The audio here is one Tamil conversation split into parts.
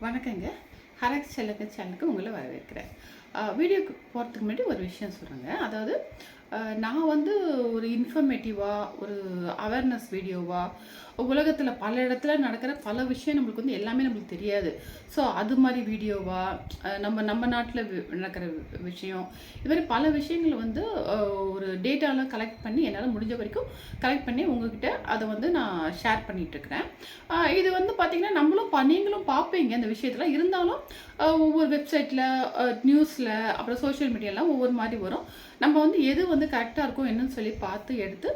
வணக்கங்க. ஹரக் செல்லக்க சேனலுக்கு உங்களை வரவேற்கிறேன். வீடியோக்கு போகிறதுக்கு முன்னாடி ஒரு விஷயம் சொல்கிறேங்க அதாவது நான் வந்து ஒரு இன்ஃபர்மேட்டிவாக ஒரு அவேர்னஸ் வீடியோவாக உலகத்தில் பல இடத்துல நடக்கிற பல விஷயம் நம்மளுக்கு வந்து எல்லாமே நம்மளுக்கு தெரியாது. ஸோ அது மாதிரி வீடியோவாக நம்ம நம்ம நாட்டில் நடக்கிற விஷயம் இது மாதிரி பல விஷயங்களை வந்து ஒரு டேட்டாலாம் கலெக்ட் பண்ணி என்னால் முடிஞ்ச வரைக்கும் கலெக்ட் பண்ணி உங்ககிட்ட அதை வந்து நான் ஷேர் பண்ணிகிட்ருக்கிறேன் இது வந்து பார்த்திங்கன்னா நம்மளும் நீங்களும் பார்ப்பீங்க அந்த விஷயத்தில். இருந்தாலும் ஒவ்வொரு வெப்சைட்டில் நியூஸில் அப்புறம் சோஷியல் மீடியாலாம் ஒவ்வொரு மாதிரி வரும். நம்ம வந்து எது வந்து கரெக்டாக இருக்கும் என்னன்னு சொல்லி பார்த்து எடுத்து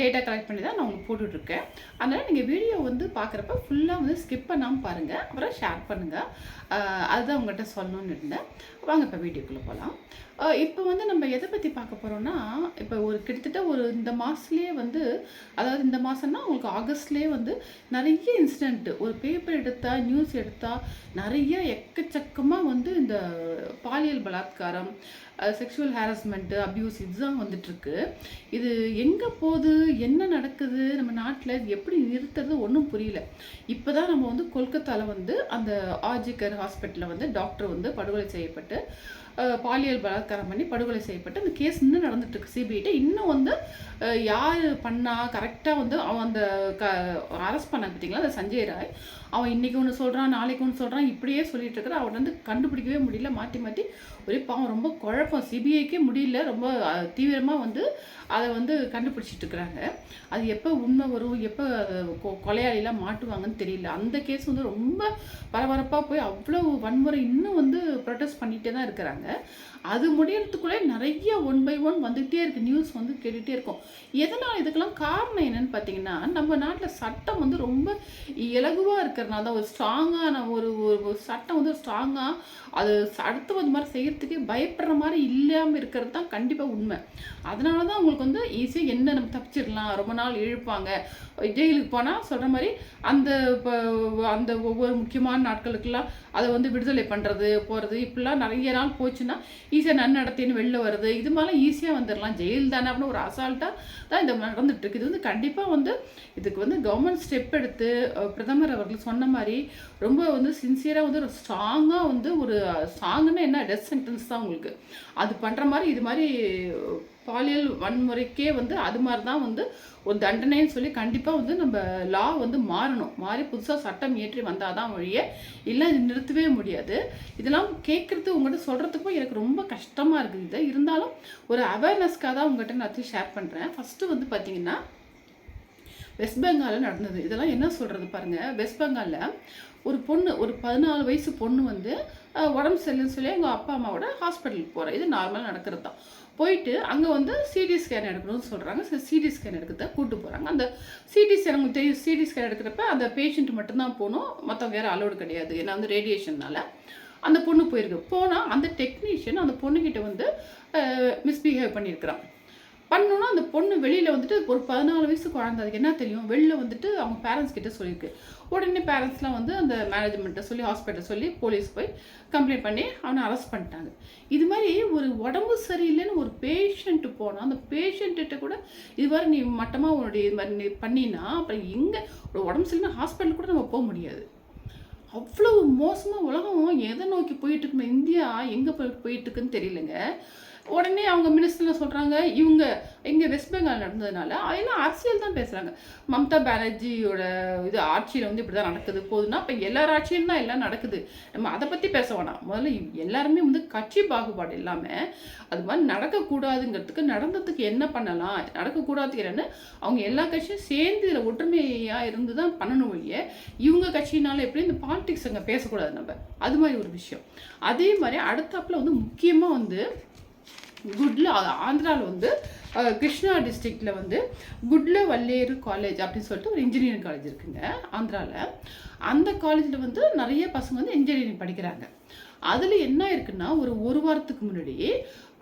டேட்டா கலெக்ட் பண்ணி தான் நான் உங்களுக்கு போட்டுட்ருக்கேன். அதனால் நீங்கள் வீடியோ வந்து பார்க்குறப்ப ஃபுல்லாக வந்து ஸ்கிப் பண்ணாமல் பாருங்கள் அப்புறம் ஷேர் பண்ணுங்கள் அதுதான் உங்கள்கிட்ட சொல்லணும்னு இருந்தேன். வாங்க இப்போ வீடியோக்குள்ளே போகலாம் இப்போ வந்து நம்ம எதை பற்றி பார்க்க போகிறோம்னா இப்போ ஒரு கிட்டத்தட்ட ஒரு இந்த மாதத்துலேயே வந்து அதாவது இந்த மாதம்னா உங்களுக்கு ஆகஸ்ட்லேயே வந்து நிறைய இன்சிடென்ட் ஒரு பேப்பர் எடுத்தால் நியூஸ் எடுத்தால் நிறைய எக்கச்சக்கமாக வந்து இந்த பாலியல் பலாத்காரம் செக்ஷுவல் ஹாரஸ்மெண்ட்டு அப்யூஸ் இதுதான் வந்துட்டுருக்கு. இது எங்கே போகுது? என்ன நடக்குது? நம்ம நாட்டில் இது எப்படி நிறுத்துறது? ஒன்றும் புரியல. இப்போ தான் நம்ம வந்து கொல்கத்தாவில் வந்து அந்த ஆர்ஜிகர் ஹாஸ்பிட்டலில் வந்து டாக்டர் வந்து படுகொலை செய்யப்பட்டு பாலியல் பலாத்காரம் பண்ணி படுகொலை செய்யப்பட்டு அந்த கேஸ் இன்னும் நடந்துட்டுருக்கு. சிபிஐட்ட இன்னும் வந்து யார் பண்ணா கரெக்டாக வந்து அவன் அந்த க அரெஸ்ட் பண்ண பார்த்தீங்களா அந்த சஞ்சய் ராய். அவன் இன்னைக்கு ஒன்று சொல்கிறான் நாளைக்கு ஒன்று சொல்கிறான் இப்படியே சொல்லிட்டு இருக்கிற அவன் வந்து கண்டுபிடிக்கவே முடியல. மாற்றி மாற்றி ஒரே பாவம் ரொம்ப குழப்பம். சிபிஐக்கே முடியல ரொம்ப தீவிரமாக வந்து அதை வந்து கண்டுபிடிச்சிட்டு இருக்கிறாங்க. அது எப்போ உண்மை வரும் எப்போ கொ- கொலையாளிலாம் மாட்டுவாங்கன்னு தெரியல. அந்த கேஸ் வந்து ரொம்ப பரபரப்பாக போய் அவ்வளோ வன்முறை இன்னும் வந்து ப்ரொட்டஸ்ட் பண்ணிகிட்டே தான் இருக்கிறாங்க. அது முடியறதுக்குள்ளே நிறைய ஒன் பை ஒன் வந்துகிட்டே இருக்குது நியூஸ் வந்து கேட்டுகிட்டே இருக்கும். எதனால் இதுக்கெல்லாம் காரணம் என்னன்னு பார்த்தீங்கன்னா நம்ம நாட்டில் சட்டம் வந்து ரொம்ப இலகுவாக இருக்கிறனால தான் ஒரு ஸ்ட்ராங்கான ஒரு ஒரு சட்டம் வந்து ஸ்ட்ராங்காக அது அடுத்து அடுத்தவங்க மாதிரி செய்யறதுக்கே பயப்படுற மாதிரி இல்லாமல் இருக்கிறது தான் கண்டிப்பாக உண்மை. அதனால தான் உங்களுக்கு வந்து ஈஸியாக என்ன நம்ம தப்பிச்சிடலாம் ரொம்ப நாள் இழுப்பாங்க. ஜெயிலுக்கு போனால் சொல்கிற மாதிரி அந்த இப்போ அந்த ஒவ்வொரு முக்கியமான நாட்களுக்கெல்லாம் அதை வந்து விடுதலை பண்ணுறது போகிறது இப்படிலாம் நிறைய நாள் போச்சுன்னா ஈஸியாக நன்னடத்தின்னு வெளில வருது இது மாதிரிலாம் ஈஸியாக வந்துடலாம். ஜெயில் தானே அப்படின்னு ஒரு அசால்ட்டாக தான் இந்த நடந்துட்டு இருக்கு. இது வந்து கண்டிப்பாக வந்து இதுக்கு வந்து கவர்மெண்ட் ஸ்டெப் எடுத்து பிரதமர் அவர்கள் சொன்ன சொன்ன மாதிரி ரொம்ப வந்து சின்சியராக வந்து ஒரு ஸ்ட்ராங்காக வந்து ஒரு ஸ்ட்ராங்குன்னா என்ன? டெத் சென்டென்ஸ் தான் உங்களுக்கு. அது பண்ணுற மாதிரி இது மாதிரி பாலியல் வன்முறைக்கே வந்து அது மாதிரி தான் வந்து ஒரு தண்டனைன்னு சொல்லி கண்டிப்பாக வந்து நம்ம லா வந்து மாறணும். மாறி புதுசாக சட்டம் இயற்றி வந்தால் தான் வழியே. இல்லை இது நிறுத்தவே முடியாது. இதெல்லாம் கேட்குறது உங்கள்கிட்ட சொல்கிறதுக்கும் எனக்கு ரொம்ப கஷ்டமாக இருக்குது இது. இருந்தாலும் ஒரு அவேர்னஸ்க்காக தான் உங்கள்கிட்ட நான் ஷேர் பண்ணுறேன் ஃபஸ்ட்டு வந்து பார்த்திங்கன்னா வெஸ்ட் பெங்காலில் நடந்தது. இதெல்லாம் என்ன சொல்கிறது பாருங்கள் வெஸ்ட் பெங்காலில் ஒரு பொண்ணு ஒரு பதினாலு வயசு பொண்ணு வந்து உடம்பு சரியில்லைன்னு சொல்லி அவங்க அப்பா அம்மாவோட ஹாஸ்பிட்டலுக்கு போகிறேன் இது நார்மலாக நடக்கிறது தான். போயிட்டு அங்கே வந்து சிடி ஸ்கேன் எடுக்கணும்னு சொல்கிறாங்க சிடி ஸ்கேன் எடுக்கிறத கூட்டு போகிறாங்க அந்த சிடி ஸ்கேன் உங்களுக்கு தெரியும். சிடி ஸ்கேன் எடுக்கிறப்ப அந்த பேஷண்ட் மட்டும்தான் போகணும். மற்றவங்க வேறு அலோடு கிடையாது. ஏன்னா வந்து ரேடியேஷன்னால அந்த பொண்ணு போயிருக்கு. போனால் அந்த டெக்னீஷியன் அந்த பொண்ணுக்கிட்ட வந்து மிஸ்பிஹேவ் பண்ணியிருக்கிறான். பண்ணோன்னா அந்த பொண்ணு வெளியில் வந்துட்டு ஒரு பதினாலு வயசு குழந்தை அதுக்கு என்ன தெரியும்? வெளில வந்துட்டு அவங்க பேரண்ட்ஸ் கிட்ட சொல்லியிருக்கு. உடனே பேரண்ட்ஸ்லாம் வந்து அந்த மேனேஜ்மெண்ட்டை சொல்லி ஹாஸ்பிட்டல் சொல்லி போலீஸ் போய் கம்ப்ளைண்ட் பண்ணி அவனை அரெஸ்ட் பண்ணிட்டாங்க. இது மாதிரி ஒரு உடம்பு சரியில்லைன்னு ஒரு பேஷண்ட்டு போனால் அந்த பேஷண்ட்டு கூட இது மாதிரி நீ மட்டமாக உன்னுடைய இது மாதிரி நீ பண்ணினா அப்புறம் எங்கே? ஒரு உடம்பு சரியில்லைன்னா ஹாஸ்பிட்டல் கூட நம்ம போக முடியாது. அவ்வளோ மோசமாக உலகம் எதை நோக்கி போயிட்டு இந்தியா எங்கே போய் போயிட்டுருக்குன்னு தெரியலங்க. உடனே அவங்க மினிஸ்டரில் சொல்கிறாங்க இவங்க இங்கே வெஸ்ட் பெங்கால் நடந்ததுனால எல்லாம் அரசியல் தான் பேசுகிறாங்க மம்தா பானர்ஜியோட இது ஆட்சியில் வந்து இப்படி தான் நடக்குது போதுன்னா இப்போ எல்லார் ஆட்சியும் தான் எல்லாம் நடக்குது. நம்ம அதை பற்றி பேச வேணாம். முதல்ல எல்லாருமே வந்து கட்சி பாகுபாடு இல்லாமல் அது மாதிரி நடக்கக்கூடாதுங்கிறதுக்கு நடந்ததுக்கு என்ன பண்ணலாம் நடக்கக்கூடாதுக்கு என்னன்னு அவங்க எல்லா கட்சியும் சேர்ந்து இதில் ஒற்றுமையாக இருந்து தான் பண்ணணும் வழியே இவங்க கட்சினால எப்படி இந்த பாலிடிக்ஸ் அங்கே பேசக்கூடாது நம்ம? அது மாதிரி ஒரு விஷயம். அதே மாதிரி அடுத்தாப்பில் வந்து முக்கியமாக வந்து குட்ல ஆந்திராவில் வந்து கிருஷ்ணா டிஸ்ட்ரிக்டில் வந்து குட்ல வல்லேறு காலேஜ் அப்படின்னு சொல்லிட்டு ஒரு இன்ஜினியரிங் காலேஜ் இருக்குங்க ஆந்திராவில் அந்த காலேஜில் வந்து நிறைய பசங்க வந்து இன்ஜினியரிங் படிக்கிறாங்க. அதில் என்ன இருக்குன்னா ஒரு ஒரு வாரத்துக்கு முன்னாடி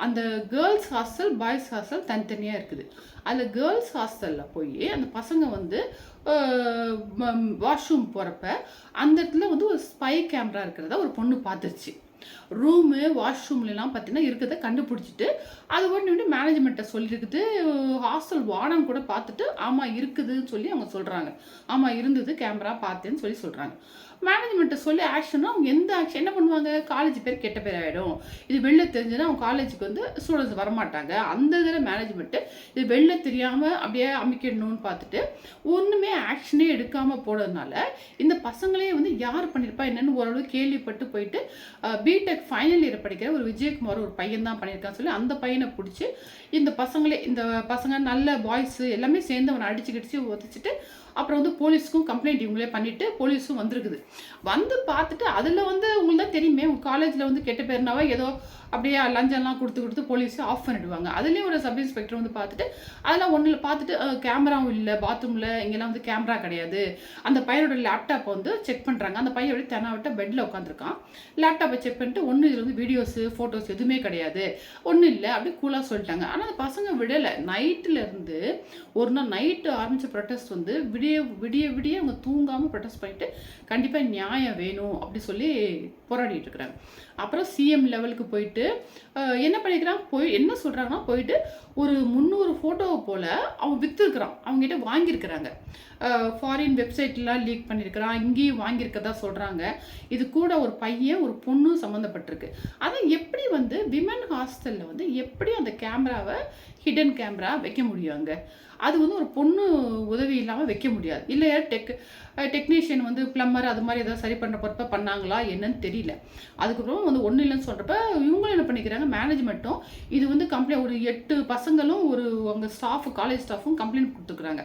அந்த கேர்ள்ஸ் ஹாஸ்டல் பாய்ஸ் ஹாஸ்டல் தனித்தனியாக இருக்குது. அதில் கேர்ள்ஸ் ஹாஸ்டலில் போய் அந்த பசங்க வந்து வாஷ்ரூம் போகிறப்ப அந்த இடத்துல வந்து ஒரு ஸ்பை கேமரா இருக்கிறத ஒரு பொண்ணு பார்த்துருச்சு. ரூமு வாஷ்ரூம்லாம் பார்த்தீங்கன்னா இருக்கிறத கண்டுபிடிச்சிட்டு அது ஒன்று மேனேஜ்மெண்ட்டை சொல்லியிருக்குது ஹாஸ்டல் வார்டன் கூட பார்த்துட்டு ஆமாம் இருக்குதுன்னு சொல்லி அவங்க சொல்கிறாங்க ஆமாம் இருந்தது கேமரா பார்த்தேன்னு சொல்லி சொல்கிறாங்க மேனேஜ்மெண்ட்டை சொல்லி ஆக்ஷன்னா அவங்க எந்த ஆக்ஷன் என்ன பண்ணுவாங்க? காலேஜ் பேர் கெட்ட பேர் ஆகிடும் இது வெளில தெரிஞ்சுன்னா அவங்க காலேஜுக்கு வந்து ஸ்டூடெண்ட்ஸ் வரமாட்டாங்க. அந்த இதில் மேனேஜ்மெண்ட்டு இது வெளில தெரியாமல் அப்படியே அமைக்கணும்னு பார்த்துட்டு ஒன்றுமே ஆக்ஷனே எடுக்காமல் போனதுனால இந்த பசங்களே வந்து யார் பண்ணியிருப்பா என்னென்னு ஓரளவு கேள்விப்பட்டு போயிட்டு பிடெக் ஃபைனல் இயர் படிக்கிற ஒரு விஜயகுமார் ஒரு பையன் தான் பண்ணியிருக்கான்னு சொல்லி அந்த பையனை பிடிச்சி இந்த பசங்களே இந்த பசங்க நல்ல பாய்ஸு எல்லாமே சேர்ந்து அவனை அடிச்சு கிடிச்சு உதச்சிட்டு அப்புறம் வந்து போலீஸ்க்கும் கம்ப்ளைண்ட் இவங்களே பண்ணிவிட்டு போலீஸும் வந்திருக்குது. வந்து பார்த்துட்டு அதில் வந்து உங்களுக்கு தான் தெரியுமே உங்கள் காலேஜில் வந்து கெட்ட பேர்னாவா ஏதோ அப்படியே லஞ்சம்லாம் கொடுத்து கொடுத்து போலீஸ் ஆஃப் பண்ணிடுவாங்க. அதுலேயும் ஒரு சப் இன்ஸ்பெக்டர் வந்து பார்த்துட்டு அதெல்லாம் ஒன்றில் பார்த்துட்டு கேமராவும் இல்லை பாத்ரூமில் இங்கெல்லாம் வந்து கேமரா கிடையாது. அந்த பையனோட லேப்டாப்பை வந்து செக் பண்ணுறாங்க அந்த பையன் எப்படி தெனாவிட்ட பெட்டில் உட்காந்துருக்கான் லேப்டாப்பை செக் பண்ணிட்டு ஒன்றும் இதில் வந்து வீடியோஸு ஃபோட்டோஸ் எதுவுமே கிடையாது. ஒன்றும் இல்லை அப்படி கூலாக சொல்லிட்டாங்க. ஆனால் அந்த பசங்க விடலை. நைட்டில் இருந்து ஒரு நாள் நைட்டு ஆரம்பித்த ப்ரொட்டஸ்ட் வந்து விடிய விடிய விடிய அவங்க தூங்காமல் ப்ரொட்டஸ்ட் பண்ணிட்டு கண்டிப்பாக நியாயம் வேணும் அப்படி சொல்லி போராடிட்டு இருக்கிறாங்க. அப்புறம் சிஎம் லெவலுக்கு போயிட்டு என்ன பண்ணிக்கிறான்? போய் என்ன சொல்கிறாங்கன்னா போயிட்டு ஒரு முந்நூறு ஃபோட்டோவை போல் அவன் விற்றுருக்குறான் அவங்ககிட்ட வாங்கியிருக்கிறாங்க. ஃபாரின் வெப்சைட்லாம் லீக் பண்ணியிருக்கிறான். இங்கேயும் வாங்கியிருக்கதா சொல்கிறாங்க இது கூட ஒரு பையன் ஒரு பொண்ணும் சம்மந்தப்பட்டிருக்கு அதை எப்படி வந்து விமன் ஹாஸ்டலில் வந்து எப்படி அந்த கேமராவை ஹிடன் கேமரா வைக்க முடியும் அங்கே. அது வந்து ஒரு பொண்ணு உதவி இல்லாமல் வைக்க முடியாது. இல்லை டெக் டெக்னீஷியன் வந்து பிளம்பர் அது மாதிரி ஏதாவது சரி பண்ணுற பொறுப்பை பண்ணாங்களா என்னன்னு தெரியல. அதுக்கப்புறம் வந்து ஒன்றும் இல்லைன்னு சொல்கிறப்ப இவங்களும் என்ன பண்ணிக்கிறாங்க மேனேஜ்மெண்ட்டும் இது வந்து கம்ப்ளைண்ட் ஒரு எட்டு பசங்களும் ஒரு அவங்க ஸ்டாஃப் காலேஜ் ஸ்டாஃபும் கம்ப்ளைண்ட் கொடுத்துருக்குறாங்க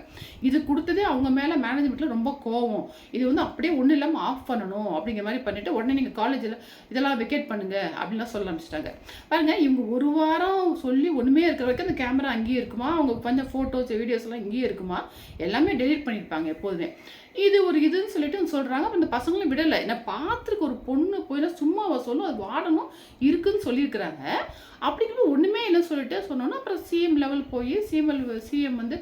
இது கொடுத்ததே அவங்க மேலே மேனேஜ்மெண்ட்டில் ரொம்ப கோவம். இது வந்து அப்படியே ஒன்றும் இல்லாமல் ஆஃப் பண்ணணும் அப்படிங்கிற மாதிரி பண்ணிவிட்டு உடனே நீங்கள் காலேஜில் இதெல்லாம் வெக்கேட் பண்ணுங்க அப்படின்லாம் சொல்ல ஆரம்பிச்சிட்டாங்க. பாருங்கள் இவங்க ஒரு வாரம் சொல்லி ஒன்றுமே இருக்கிற வரைக்கும் அந்த கேமரா அங்கேயே இருக்குமா? அவங்க கொஞ்சம் ஃபோட்டோஸ் வீடியோஸ்லாம் இங்கேயே இருக்குமா? எல்லாமே டெலிட் பண்ணியிருப்பாங்க எப்போதுமே. இது ஒரு இதுன்னு சொல்லிட்டு சொல்கிறாங்க அப்போ இந்த பசங்களும் விடலை. என்ன பார்த்துருக்கு ஒரு பொண்ணு போயினா சும்மாவா சொல்லும் அது வாடணும் இருக்குதுன்னு சொல்லியிருக்கிறாங்க. அப்படிங்கிற ஒன்றுமே இல்லை சொல்லிட்டு சொன்னோன்னா அப்புறம் சிஎம் லெவல் போய் சிஎம் சிஎம் வந்து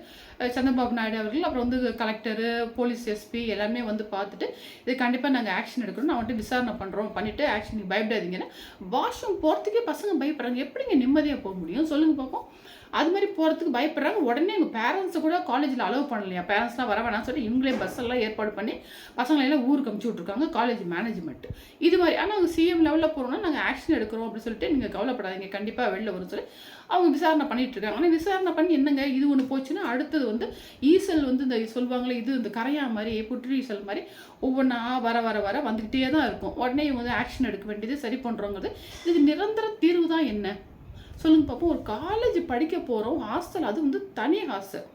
சந்திரபாபு நாயுடு அவர்கள் அப்புறம் வந்து கலெக்டரு போலீஸ் எஸ்பி எல்லாமே வந்து பார்த்துட்டு இது கண்டிப்பாக நாங்கள் ஆக்ஷன் எடுக்கணும் நான் வந்துட்டு விசாரணை பண்ணுறோம் பண்ணிவிட்டு ஆக்ஷன் பயப்படாதீங்கன்னா வாஷ்ரூம் போகிறதுக்கே பசங்க பயப்படுறாங்க. எப்படிங்க நிம்மதியாக போக முடியும்? சொல்லுங்கள் பார்ப்போம் அது மாதிரி போகிறதுக்கு பயப்படுறாங்க. உடனே எங்கள் பேரண்ட்ஸை கூட காலேஜில் அலோவ் பண்ணலையா? பேரண்ட்ஸ்லாம் வர வேணாம்னு சொல்லிட்டு இவங்களே பஸ் எல்லாம் ஏற்பாடு பண்ணி பசங்களெல்லாம் ஊருக்கு அமுச்சு விட்ருக்காங்க காலேஜ் மேனேஜ்மெண்ட் இது மாதிரி ஆனால் அவங்க சிஎம் லெவலில் போகிறோம்னா நாங்கள் ஆக்ஷன் எடுக்கிறோம் அப்படின்னு சொல்லிட்டு நீங்கள் கவலைப்படாதீங்க. கண்டிப்பாக வெளில வரும் சொல்லி அவங்க விசாரணை பண்ணிட்டு இருக்காங்க. ஆனால் விசாரணை பண்ணி என்னங்க இது ஒன்று போச்சுன்னா அடுத்தது வந்து ஈசல் வந்து இந்த சொல்லுவாங்களே இது இந்த கரையா மாதிரி புற்று ஈசல் மாதிரி ஒவ்வொன்றா வர வர வர வந்துக்கிட்டே தான் இருக்கும். உடனே இவங்க வந்து ஆக்ஷன் எடுக்க வேண்டியது சரி பண்ணுறோங்கிறது இது நிரந்தர தீர்வு தான் என்ன? சொல்லுங்க பார்ப்போம் ஒரு காலேஜ் படிக்க போகிறோம் ஹாஸ்டல் அது வந்து தனி ஹாஸ்டல்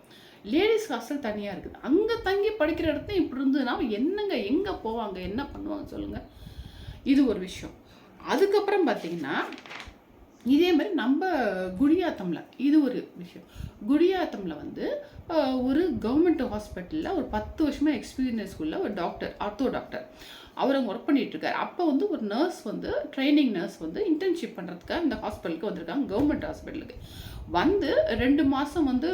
லேடிஸ் ஹாஸ்டல் தனியாக இருக்குது. அங்கே தங்கி படிக்கிற இடத்துல இப்படி இருந்ததுன்னா என்னங்க எங்கே போவாங்க என்ன பண்ணுவாங்க சொல்லுங்கள் இது ஒரு விஷயம். அதுக்கப்புறம் பார்த்தீங்கன்னா இதே மாதிரி நம்ம குடியாத்தமில் இது ஒரு விஷயம். குடியாத்தமில் வந்து ஒரு கவர்மெண்ட் ஹாஸ்பிட்டலில் ஒரு பத்து வருஷமாக எக்ஸ்பீரியன்ஸ் உள்ள ஒரு டாக்டர் ஆர்த்தோ டாக்டர் அவர் அங்கே ஒர்க் பண்ணிட்டு அப்போ வந்து ஒரு நர்ஸ் வந்து ட்ரைனிங் நர்ஸ் வந்து இன்டர்ன்ஷிப் பண்ணுறதுக்காக இந்த ஹாஸ்பிட்டலுக்கு வந்திருக்காங்க கவர்மெண்ட் ஹாஸ்பிட்டலுக்கு வந்து ரெண்டு மாதம் வந்து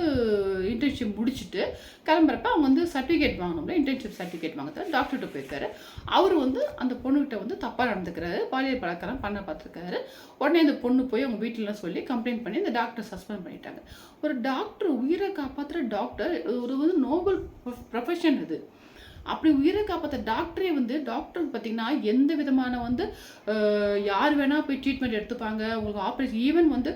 இன்டர்ன்ஷிப் முடிச்சுட்டு கிளம்புறப்ப அவங்க வந்து சர்டிஃபிகேட் வாங்கணும்ல இன்டர்ன்ஷிப் சர்டிஃபிகேட் வாங்குறது டாக்டர்கிட்ட போயிருக்காரு. அவர் வந்து அந்த பொண்ணுகிட்ட வந்து தப்பாக நடந்துக்கிறாரு பாலியல் பழக்கம் பண்ண பார்த்துருக்காரு. உடனே அந்த பொண்ணு போய் அவங்க வீட்டிலலாம் சொல்லி கம்ப்ளைண்ட் பண்ணி அந்த டாக்டர் சஸ்பெண்ட் பண்ணிட்டாங்க. ஒரு டாக்டர் உயிரை காப்பாற்றுற டாக்டர் ஒரு வந்து நோபல் ப்ரொஃபஷன் இது அப்படி உயிரை காப்பாற்ற டாக்டரே வந்து டாக்டர் பார்த்தீங்கன்னா எந்த விதமான வந்து யார் வேணால் போய் ட்ரீட்மெண்ட் எடுத்துப்பாங்க. உங்களுக்கு ஆப்ரேஷன் ஈவன் வந்து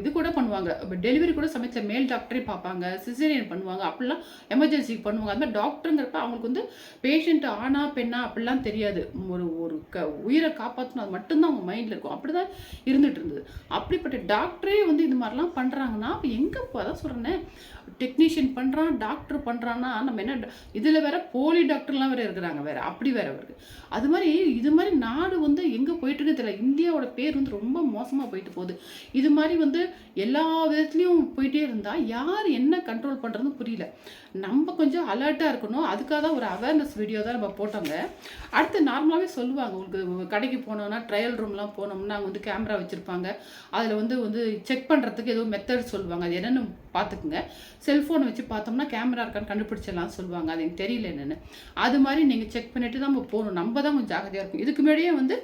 இது கூட பண்ணுவாங்க. டெலிவரி கூட சமயத்தில் மேல் டாக்டரே பார்ப்பாங்க சிசேரியன் பண்ணுவாங்க. அப்படிலாம் எமர்ஜென்சிக்கு பண்ணுவாங்க. அது மாதிரி டாக்டருங்கிறப்ப அவங்களுக்கு வந்து பேஷண்ட் ஆனா பெண்ணா அப்படிலாம் தெரியாது. ஒரு ஒரு க உயிரை காப்பாற்றணும் அது மட்டும்தான் அவங்க மைண்டில் இருக்கும். அப்படி தான் இருந்துகிட்டு இருந்தது. அப்படிப்பட்ட டாக்டரே வந்து இது மாதிரிலாம் பண்ணுறாங்கன்னா அப்போ எங்கே அதான் சொல்கிறேன்னே டெக்னீஷியன் பண்ணுறான் டாக்டர் பண்ணுறான்னா நம்ம என்ன இதில் வேற போ டாக்டர்லாம் வேறு இருக்கிறாங்க வேறு அப்படி வேற வருது அது மாதிரி இது மாதிரி நாடு வந்து எங்கே போயிட்டுன்னு தெரியல. இந்தியாவோட பேர் வந்து ரொம்ப மோசமாக போயிட்டு போகுது. இது மாதிரி வந்து எல்லா விதத்துலேயும் போயிட்டே இருந்தால் யார் என்ன கண்ட்ரோல் பண்ணுறதுன்னு புரியல. நம்ம கொஞ்சம் அலர்ட்டாக இருக்கணும். அதுக்காக தான் ஒரு அவேர்னஸ் வீடியோ தான் நம்ம போட்டோங்க. அடுத்து நார்மலாகவே சொல்லுவாங்க உங்களுக்கு கடைக்கு போனோம்னா ட்ரையல் ரூம்லாம் போனோம்னா அங்கே வந்து கேமரா வச்சுருப்பாங்க. அதில் வந்து வந்து செக் பண்ணுறதுக்கு ஏதோ மெத்தட் சொல்லுவாங்க. அது என்னென்னு பார்த்துக்குங்க. செல்ஃபோனை வச்சு பார்த்தோம்னா கேமரா இருக்கான்னு கண்டுபிடிச்சிடலாம் சொல்லுவாங்க. அது எனக்கு தெரியல என்னென்னு. அது மாதிரி நீங்கள் செக் பண்ணிட்டு தான் நம்ம போகணும். நம்ம தான் கொஞ்சம் ஜாகிரதையாக இருக்கும் இதுக்கு முன்னாடியே வந்து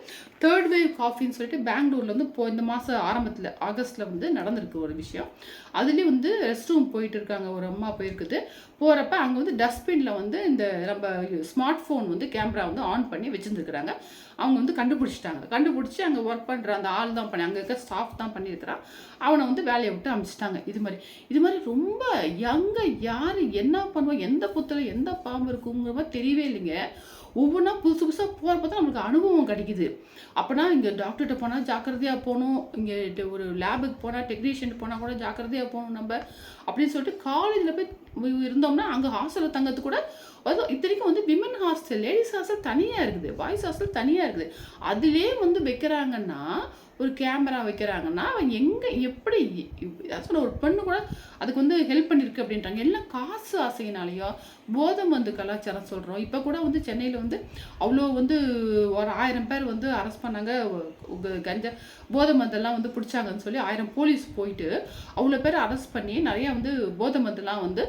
தேர்ட் வேவ் காஃபின்னு சொல்லிட்டு பெங்களூரில் வந்து இப்போ இந்த மாதம் ஆரம்பத்தில் ஆகஸ்ட்டில் வந்து நடந்திருக்கு ஒரு விஷயம். அதுலேயும் வந்து ரெஸ்ட் ரூம் போயிட்டு இருக்காங்க. ஒரு அம்மா போயிருக்குது. போகிறப்ப அங்கே வந்து டஸ்ட்பினில் வந்து இந்த நம்ம ஸ்மார்ட் ஃபோன் வந்து கேமரா வந்து ஆன் பண்ணி வச்சுருந்துருக்குறாங்க. அவங்க வந்து கண்டுபிடிச்சிட்டாங்க. கண்டுபிடிச்சி அங்கே ஒர்க் பண்ணுற அந்த ஆள் தான் பண்ணி அங்கே இருக்க ஸ்டாஃப் தான் பண்ணியிருக்கிறான் அவனை வந்து வேலையை விட்டு அமிச்சிட்டாங்க. இது மாதிரி இது மாதிரி ரொம்ப எங்கே யார் என்ன பண்ணுவோம் எந்த புத்தில் எந்த பாம்பு இருக்குங்கிற மாதிரி தெரியவே இல்லைங்க. ஒவ்வொன்றா புதுசு புதுசாக போகிறப்ப தான் நம்மளுக்கு அனுபவம் கிடைக்குது. அப்போனா இங்கே டாக்டர்கிட்ட போனால் ஜாக்கிரதையாக போகணும் இங்கே ஒரு லேபுக்கு போனால் டெக்னீஷியன் போனால் கூட ஜாக்கிரதையாக போகணும் நம்ம. அப்படின்னு சொல்லிட்டு காலேஜில் போய் இருந்தோம்னா அங்கே ஹாஸ்டலில் தங்கிறது கூட அது இத்தனைக்கும் வந்து விமன் ஹாஸ்டல் லேடிஸ் ஹாஸ்டல் தனியாக இருக்குது. பாய்ஸ் ஹாஸ்டல் தனியாக இருக்குது. அதுலேயே வந்து வைக்கிறாங்கன்னா ஒரு கேமரா வைக்கிறாங்கன்னா அவன் எங்கே எப்படி சொன்ன ஒரு பெண்ணு கூட அதுக்கு வந்து ஹெல்ப் பண்ணியிருக்கு அப்படின்றாங்க. எல்லாம் காசு ஆசையினாலேயோ போதை மருந்து கலாச்சாரம் சொல்கிறோம் இப்போ கூட வந்து சென்னையில் வந்து அவ்வளோ வந்து ஒரு ஆயிரம் பேர் வந்து அரெஸ்ட் பண்ணாங்க. கஞ்சா போதை மருந்தெல்லாம் வந்து பிடிச்சாங்கன்னு சொல்லி ஆயிரம் போலீஸ் போயிட்டு அவ்வளோ பேர் அரெஸ்ட் பண்ணி நிறையா வந்து போதை மந்தெல்லாம் வந்து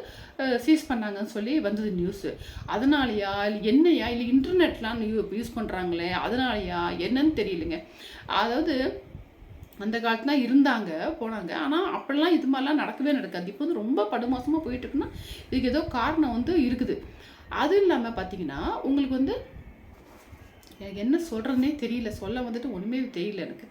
சீஸ் பண்ணாங்கன்னு சொல்லி வந்தது நியூஸு அதனாலயா இல்லை என்னையா இல்லை இன்டர்நெட்லாம் யூஸ் பண்ணுறாங்களே அதனாலயா என்னன்னு தெரியலைங்க. அதாவது அந்த காலத்துல இருந்தாங்க போனாங்க. ஆனால் அப்படிலாம் இது மாதிரிலாம் நடக்கவே நடக்காது. இப்போ வந்து ரொம்ப படுமோசமாக போயிட்டு இருக்குன்னா இதுக்கு ஏதோ காரணம் வந்து இருக்குது. அது இல்லாமல் பார்த்தீங்கன்னா உங்களுக்கு வந்து எனக்கு என்ன சொல்கிறதுனே தெரியல. சொல்ல வந்துட்டு ஒன்றுமே தெரியல எனக்கு.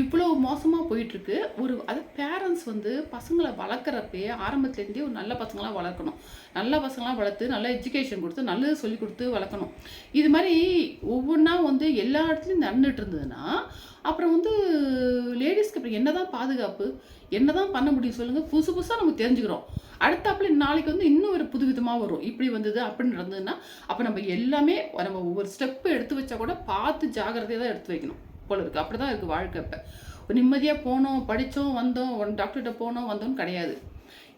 இவ்வளோ மோசமாக போயிட்டுருக்கு. ஒரு அது பேரண்ட்ஸ் வந்து பசங்களை வளர்க்குறப்பே ஆரம்பத்துலேருந்தே ஒரு நல்ல பசங்களாக வளர்க்கணும். நல்ல பசங்களாக வளர்த்து நல்ல எஜுகேஷன் கொடுத்து நல்லது சொல்லி கொடுத்து வளர்க்கணும். இது மாதிரி ஒவ்வொன்றா வந்து எல்லா இடத்துலையும் நடந்துட்டு இருந்ததுன்னா அப்புறம் வந்து லேடிஸ்க்கு அப்புறம் என்ன தான் பாதுகாப்பு என்ன தான் பண்ண முடியும் சொல்லுங்கள் புதுசு புதுசாக நம்ம தெரிஞ்சுக்கிறோம். அடுத்தாப்புல நாளைக்கு வந்து இன்னும் ஒரு புது விதமாக வரும். இப்படி வந்தது அப்படின்னு நடந்ததுன்னா அப்போ நம்ம எல்லாமே நம்ம ஒவ்வொரு ஸ்டெப்பு எடுத்து வச்சா கூட பார்த்து ஜாகிரதையாக தான் எடுத்து வைக்கணும். போல இருக்குது அப்படி தான் இருக்குது வாழ்க்கை இப்போ. நிம்மதியாக போனோம் படித்தோம் வந்தோம் டாக்டர்கிட்ட போனோம் வந்தோம் கிடையாது.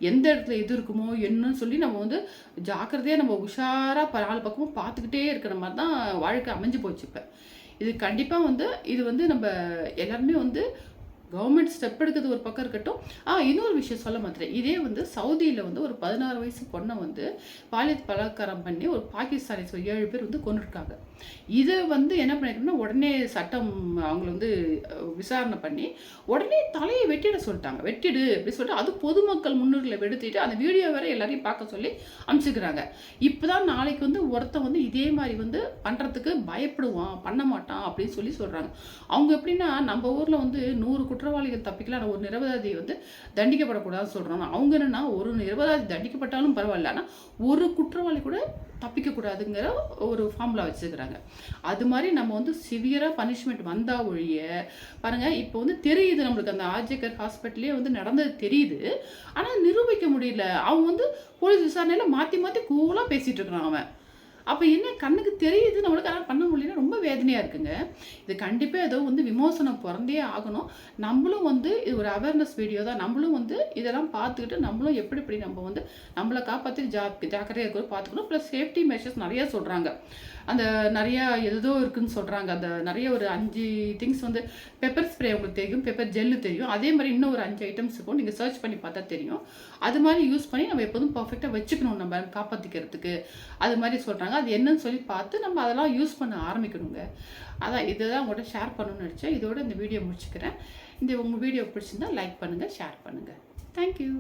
எந்த இடத்துல எது இருக்குமோ என்னன்னு சொல்லி நம்ம வந்து ஜாக்கிரதையாக நம்ம உஷாராக நாலு பக்கமும் பார்த்துக்கிட்டே இருக்கிற மாதிரி தான் வாழ்க்கை அமைஞ்சு போச்சு இப்போ. இது கண்டிப்பாக வந்து இது வந்து நம்ம எல்லாருமே வந்து கவர்மெண்ட் ஸ்டெப் எடுக்கிறது ஒரு பக்கம் இருக்கட்டும். ஆ இன்னொரு விஷயம் சொல்ல மாட்டேன். இதே வந்து சவுதியில் வந்து ஒரு பதினாறு வயசு பொண்ணை வந்து பாலியல் பலாத்காரம் பண்ணி ஒரு பாகிஸ்தானி ஏழு பேர் வந்து கொண்டுருக்காங்க இதை வந்து என்ன பண்ணிருக்கோம்னா உடனே சட்டம் அவங்கள வந்து விசாரணை பண்ணி உடனே தலையை வெட்டிட சொல்லிட்டாங்க. வெட்டிடு அப்படி சொல்லிட்டு அது பொதுமக்கள் முன்னுரில் வெடுத்திட்டு அந்த வீடியோ வேற எல்லாரையும் பார்க்க சொல்லி அனுப்பிச்சுக்கிறாங்க. இப்போதான் நாளைக்கு வந்து ஒருத்தன் வந்து இதே மாதிரி வந்து பண்ணுறதுக்கு பயப்படுவான் பண்ண மாட்டான் அப்படின்னு சொல்லி சொல்கிறாங்க அவங்க எப்படின்னா நம்ம ஊரில் வந்து நூறு குற்றவாளிகள் தப்பிக்கலாம் ஒரு நிரபராதி வந்து தண்டிக்கப்படக்கூடாதுன்னு சொல்கிறாங்க அவங்க என்னென்னா ஒரு நிரபராதி தண்டிக்கப்பட்டாலும் பரவாயில்ல ஆனால் ஒரு குற்றவாளி கூட தப்பிக்கக்கூடாதுங்கிற ஒரு ஃபார்முலா வச்சுக்கிறாங்க அது மாதிரி நம்ம வந்து சிவியராக பனிஷ்மெண்ட் வந்தால் ஒழிய பாருங்கள் இப்போ வந்து தெரியுது நம்மளுக்கு. அந்த ஆர்ஜிகர் ஹாஸ்பிட்டலே வந்து நடந்தது தெரியுது. ஆனால் நிரூபிக்க முடியல. அவங்க வந்து போலீஸ் விசாரணையில் மாற்றி மாற்றி கூலாக பேசிகிட்டு இருக்கிறான் அவன். அப்போ என்ன கண்ணுக்கு தெரியுது நம்மளுக்கு அதெல்லாம் பண்ண முடியலன்னா ரொம்ப வேதனையாக இருக்குங்க. இது கண்டிப்பாக ஏதோ வந்து விமோசனம் பிறந்தே ஆகணும். நம்மளும் வந்து இது ஒரு அவேர்னஸ் வீடியோ தான். நம்மளும் வந்து இதெல்லாம் பார்த்துக்கிட்டு நம்மளும் எப்படி எப்படி நம்ம வந்து நம்மளை காப்பாற்றி ஜா ஜாக்கிரதையாக இருக்கிறோம் பார்த்துக்கணும். ப்ளஸ் சேஃப்டி மெஷர்ஸ் நிறையா சொல்கிறாங்க அந்த நிறையா எதோ இருக்குதுன்னு சொல்கிறாங்க அந்த நிறைய ஒரு அஞ்சு திங்ஸ் வந்து பெப்பர் ஸ்ப்ரே உங்களுக்கு தெரியும் பெப்பர் ஜெல்லு தெரியும். அதே மாதிரி இன்னும் ஒரு அஞ்சு ஐட்டம்ஸ் இருக்கும். நீங்கள் சர்ச் பண்ணி பார்த்தா தெரியும். அது மாதிரி யூஸ் பண்ணி நம்ம எப்போதும் பர்ஃபெக்டாக வச்சுக்கணும் நம்ம காப்பாற்றிக்கிறதுக்கு அது மாதிரி சொல்கிறாங்க அது என்னன்னு சொல்லி பார்த்து நம்ம அதெல்லாம் யூஸ் பண்ண ஆரம்பிக்கணுங்க. அதான் இதுதான் உங்கள்கிட்ட ஷேர் பண்ணணும்னு நினச்சேன். இதோட இந்த வீடியோ முடிச்சுக்கிறேன். இந்த உங்கள் வீடியோ பிடிச்சிருந்தா லைக் பண்ணுங்கள் ஷேர் பண்ணுங்கள் தேங்க்யூ